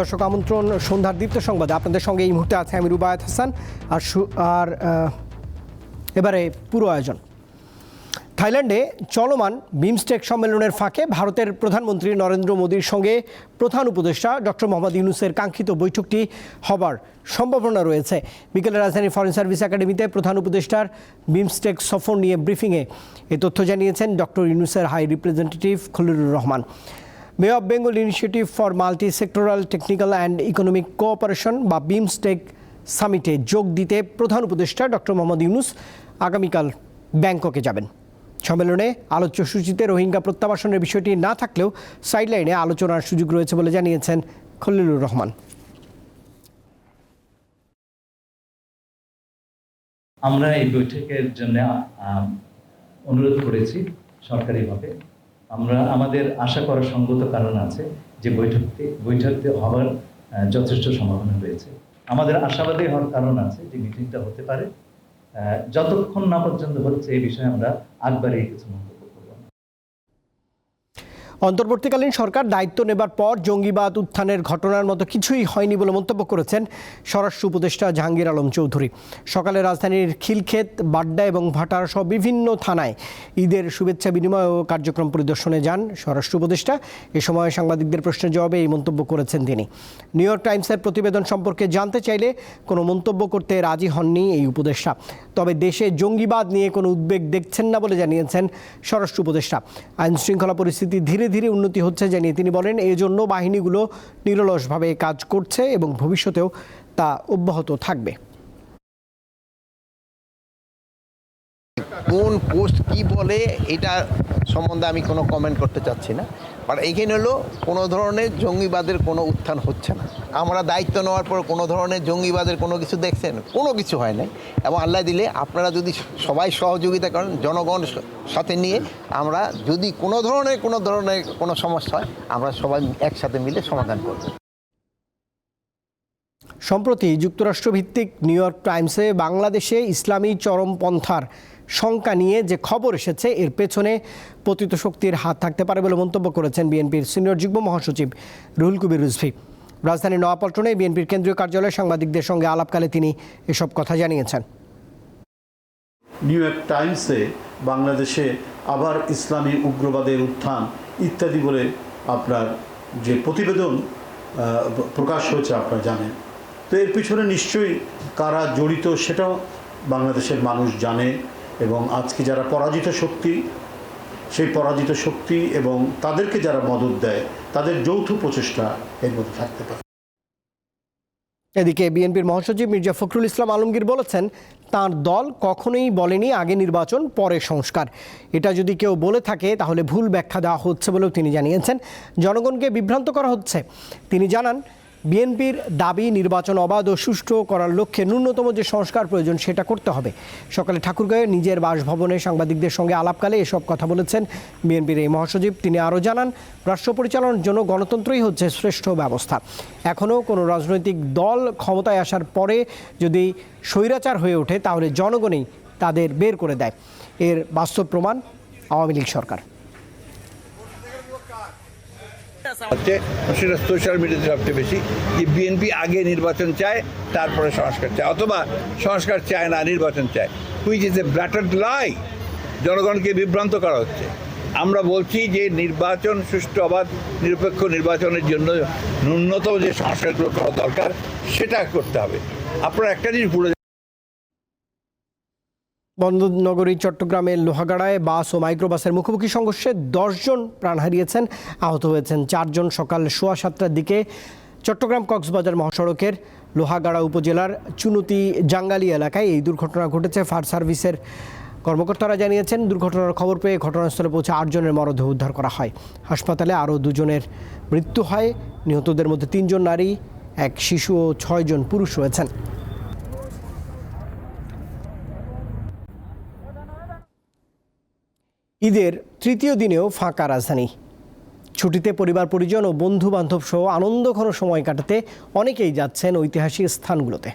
দর্শক আমন্ত্রণ সন্ধ্যার দীপ্ত সংবাদে। আপনাদের সঙ্গে এই মুহূর্তে আছে আমি রুবায়ত হাসান আর আর এবারে পুরো আয়োজন। থাইল্যান্ডে চলমান বিমস্টেক সম্মেলনের ফাঁকে ভারতের প্রধানমন্ত্রী নরেন্দ্র মোদীর সঙ্গে প্রধান উপদেষ্টা ডক্টর মোহাম্মদ ইউনুসের কাঙ্ক্ষিত বৈঠকটি হবার সম্ভাবনা রয়েছে। বিকেলে রাজধানী ফরেন সার্ভিস একাডেমিতে প্রধান উপদেষ্টার বিমস্টেক সফর নিয়ে ব্রিফিংয়ে এ তথ্য জানিয়েছেন ডক্টর ইউনুসের high representative Khalilur Rahman. Bay of Bengal initiative for multi sectoral technical and economic cooperation বা বিমস্টেক সামিটে যোগ দিতে প্রধান উপদেষ্টা ডক্টর মোহাম্মদ ইউনুস আগামীকাল ব্যাংককে যাবেন। সম্মেলনে আলোচ্য সূচিতে রোহিঙ্গা প্রত্যাবাসনের বিষয়টি না থাকলেও সাইডলাইনে আলোচনার সুযোগ রয়েছে বলে জানিয়েছেন খলিলুর রহমান। আমরা এই বৈঠকের জন্য অনুরোধ করেছি সরকারিভাবে। আমরা আমাদের আশা করার সঙ্গত কারণ আছে যে বৈঠকতে বৈঠকতে হওয়ার যথেষ্ট সম্ভাবনা রয়েছে আমাদের আশাবাদী হওয়ার কারণ আছে যে মিটিংটা হতে পারে যতক্ষণ না পর্যন্ত হচ্ছে এই বিষয়ে আমরা আগবাড়িয়ে কিছু মন্তব্য। অন্তর্বর্তীকালীন সরকার দায়িত্ব নেবার পর জঙ্গিবাদ উত্থানের ঘটনার মতো কিছুই হয়নি বলে মন্তব্য করেছেন স্বরাষ্ট্র উপদেষ্টা জাহাঙ্গীর আলম চৌধুরী। সকালে রাজধানীর খিলক্ষেত, বাড্ডা এবং ভাটার সহ বিভিন্ন থানায় ঈদের শুভেচ্ছা বিনিময় ও কার্যক্রম পরিদর্শনে যান স্বরাষ্ট্র উপদেষ্টা। এ সময় সাংবাদিকদের প্রশ্নের জবাবে এই মন্তব্য করেছেন তিনি। নিউ ইয়র্ক টাইমসের প্রতিবেদন সম্পর্কে জানতে চাইলে কোনো মন্তব্য করতে রাজি হননি এই উপদেষ্টা। তবে দেশে জঙ্গিবাদ নিয়ে কোনো উদ্বেগ দেখছেন না বলে জানিয়েছেন স্বরাষ্ট্র উপদেষ্টা। আইন শৃঙ্খলা পরিস্থিতি ধীরে ধীরে ধীরে উন্নতি হচ্ছে জানিয়ে তিনি বলেন, এজন্য বাহিনীগুলো নিরলসভাবে কাজ করছে এবং ভবিষ্যতেও তা অব্যাহত থাকবে। কোন পোস্ট কি বলে, এটা সম্বন্ধে আমি কোনো কমেন্ট করতে চাচ্ছি না। বাট এইখানে হলো কোনো ধরনের জঙ্গিবাদের কোনো উত্থান হচ্ছে না। আমরা দায়িত্ব নেওয়ার পর কোনো ধরনের জঙ্গিবাদের কোনো কিছু দেখছেন, কোনো কিছু হয় নাই। এবং আল্লাহ দিলে আপনারা যদি সবাই সহযোগিতা করেন, জনগণ সাথে নিয়ে আমরা যদি কোনো ধরনের কোনো ধরনের কোনো সমস্যা হয়, আমরা সবাই একসাথে মিলে সমাধান করব। সম্প্রতি যুক্তরাষ্ট্রভিত্তিক নিউ ইয়র্ক টাইমসে বাংলাদেশে ইসলামী চরমপন্থার শঙ্কা নিয়ে যে খবর এসেছে, এর পেছনে পতিত শক্তির হাত থাকতে পারে বলে মন্তব্য করেছেন বিএনপির সিনিয়র যুগ্ম মহাসচিব রুহুল কবির রিজভী। রাজধানীর নয়াপল্টনে বিএনপির কেন্দ্রীয় কার্যালয়ে সাংবাদিকদের সঙ্গে আলাপকালে তিনি এসব কথা জানিয়েছেন। নিউ ইয়র্ক টাইমসে বাংলাদেশে আবার ইসলামী উগ্রবাদের উত্থান ইত্যাদি বলে আপনার যে প্রতিবেদন প্রকাশ হয়েছে আপনারা জানেন। তো এর পিছনে নিশ্চয়ই কারা জড়িত সেটাও বাংলাদেশের মানুষ জানে। এবং আজকে যারা পরাজিত শক্তি, সেই পরাজিত শক্তি এবং তাদেরকে যারা মদত দেয়, তাদের যৌথ প্রচেষ্টা এর মধ্যে থাকতে পারে। এদিকে বিএনপির মহাসচিব মির্জা ফখরুল ইসলাম আলমগীর বলেছেন, তার দল কখনোই বলেনি আগে নির্বাচন, পরে সংস্কার। এটা যদি কেউ বলে থাকে, তাহলে ভুল ব্যাখ্যা দেওয়া হচ্ছে বলেও তিনি জানিয়েছেন। জনগণকে বিভ্রান্ত করা হচ্ছে। তিনি জানান বিএনপির দাবি নির্বাচন অবাধ ও সুষ্ঠু করার লক্ষ্যে ন্যূনতম যে সংস্কার প্রয়োজন সেটা করতে হবে। সকালে ঠাকুরগাঁয়ে নিজের বাসভবনে সাংবাদিকদের সঙ্গে আলাপকালে এসব কথা বলেছেন বিএনপির এই মহাসচিব। তিনি আরও জানান, রাষ্ট্র পরিচালনার জন্য গণতন্ত্রই হচ্ছে শ্রেষ্ঠ ব্যবস্থা। এখনও কোনো রাজনৈতিক দল ক্ষমতায় আসার পরে যদি স্বৈরাচার হয়ে ওঠে, তাহলে জনগণই তাদের বের করে দেয়। এর বাস্তব প্রমাণ আওয়ামী লীগ সরকার হচ্ছে সেটা সোশ্যাল মিডিয়াতে সবচেয়ে বেশি যে বিএনপি আগে নির্বাচন চায়, তারপরে সংস্কার চায়, অথবা সংস্কার চায় না, নির্বাচন চায়। Which is a blatant lie জনগণকে বিভ্রান্ত করা হচ্ছে। আমরা বলছি যে নির্বাচন সুষ্ঠু অবাধ, নিরপেক্ষ নির্বাচনের জন্য ন্যূনতম যে সংস্কারগুলো করা দরকার, সেটা করতে হবে। আপনারা একটা জিনিস ভুলে বন্দরনগরী চট্টগ্রামের লোহাগাড়ায় বাস ও মাইক্রোবাসের মুখোমুখি সংঘর্ষে দশজন প্রাণ হারিয়েছেন, আহত হয়েছেন চারজন সকাল সোয়া সাতটার দিকে চট্টগ্রাম কক্সবাজার মহাসড়কের লোহাগাড়া উপজেলার চুনুতি জাঙ্গালি এলাকায় এই দুর্ঘটনা ঘটেছে। ফায়ার সার্ভিসের কর্মকর্তারা জানিয়েছেন, দুর্ঘটনার খবর পেয়ে ঘটনাস্থলে পৌঁছে আটজনের মরদেহ উদ্ধার করা হয়। হাসপাতালে আরও দুজনের মৃত্যু হয়। নিহতদের মধ্যে তিনজন নারী, এক শিশু ও ছয়জন পুরুষ রয়েছেন। ঈদের তৃতীয় দিনেও ফাঁকা রাজধানী। ছুটিতে পরিবার পরিজন ও বন্ধু বান্ধব সহ আনন্দঘন সময় কাটাতে অনেকেই যাচ্ছেন ঐতিহাসিক স্থানগুলোতে।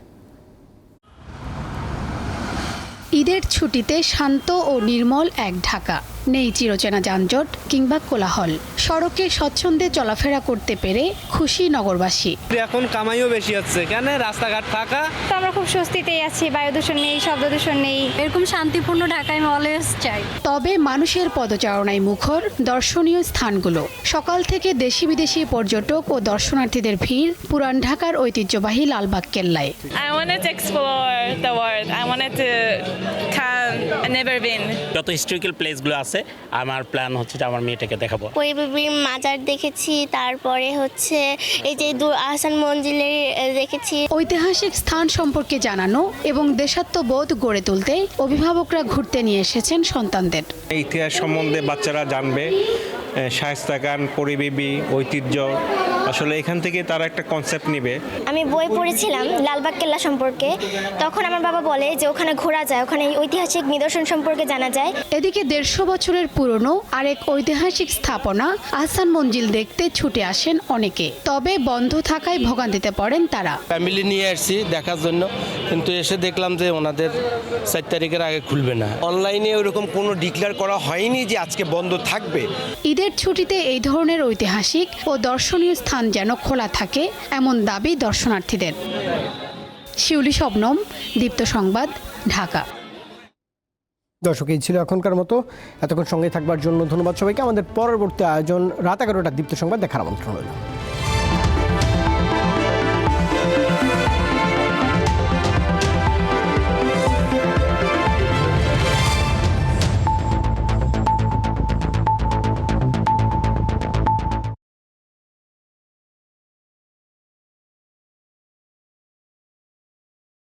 ঈদের ছুটিতে শান্ত ও নির্মল এক ঢাকা। নেই চিরচেনা যানজট কিংবা কোলাহল। সড়কে স্বচ্ছন্দে চলাফেরা করতে পেরে খুশি নগরবাসী। এখন কামাইও বেশি হচ্ছে। কেন? রাস্তাঘাট ফাঁকা। তো আমরা খুব স্বস্তিতেই আছি। বায়ু দূষণ নেই শব্দ দূষণ নেই। এরকম শান্তিপূর্ণ ঢাকায় আমি অলওয়েজ চাই তবে মানুষের পদচারণায় মুখর দর্শনীয় স্থানগুলো। সকাল থেকে দেশি বিদেশি পর্যটক ও দর্শনার্থীদের ভিড় পুরান ঢাকার ঐতিহ্যবাহী লালবাগ কেল্লায়। I wanted to explore the never been. যত হিস্টোরিক্যাল প্লেসগুলো আছে আমার প্ল্যান হচ্ছে যে আমার মেয়েটাকে দেখাবো। পরিবেবীর মাজার দেখেছি তারপরে হচ্ছে এই যে দু আহসান মঞ্জিলের দেখেছি। ঐতিহাসিক স্থান সম্পর্কে জানানো এবং দেশাত্মবোধ গড়ে তুলতে অভিভাবকরা ঘুরতে নিয়ে এসেছেন সন্তানদের। ইতিহাস সম্বন্ধে বাচ্চারা জানবে শায়স্তাকান পরিবেবী ঐতিহ্য আসলে এখান থেকে তারা একটা কনসেপ্ট নিবে। আমি বই পড়েছিলাম লালবাগ কেল্লা সম্পর্কে। তখন আমার বাবা বলে যে ওখানে ঘোরা যায় ওখানে ঐতিহাসিক নিদর্শন সম্পর্কে জানা যায়। এদিকে দেড়শো বছরের পুরনো আরেক ঐতিহাসিক স্থাপনা আহসান মঞ্জিল দেখতে ছুটে আসেন অনেকে। তবে বন্ধ থাকায় ভোগান্তিতে পড়েন তারা। ফ্যামিলি নিয়ে আসছি দেখার জন্য কিন্তু এসে দেখলাম যে ওনাদের চার তারিখের আগে খুলবে না। অনলাইনে ওরকম কোনো ডিক্লেয়ার করা হয়নি যে আজকে বন্ধ থাকবে। ঈদের ছুটিতে এই ধরনের ঐতিহাসিক ও দর্শনীয় স্থান যেন খোলা থাকে এমন দাবি দর্শনার্থীদের। শিউলি শবনম, দীপ্ত সংবাদ, ঢাকা। দর্শক, এই ছিল এখনকার মতো। এতক্ষণ সঙ্গে থাকবার জন্য ধন্যবাদ সবাইকে। আমাদের পরবর্তী আয়োজন রাত এগারোটা দীপ্ত সংবাদ দেখার আমন্ত্রণ রইল।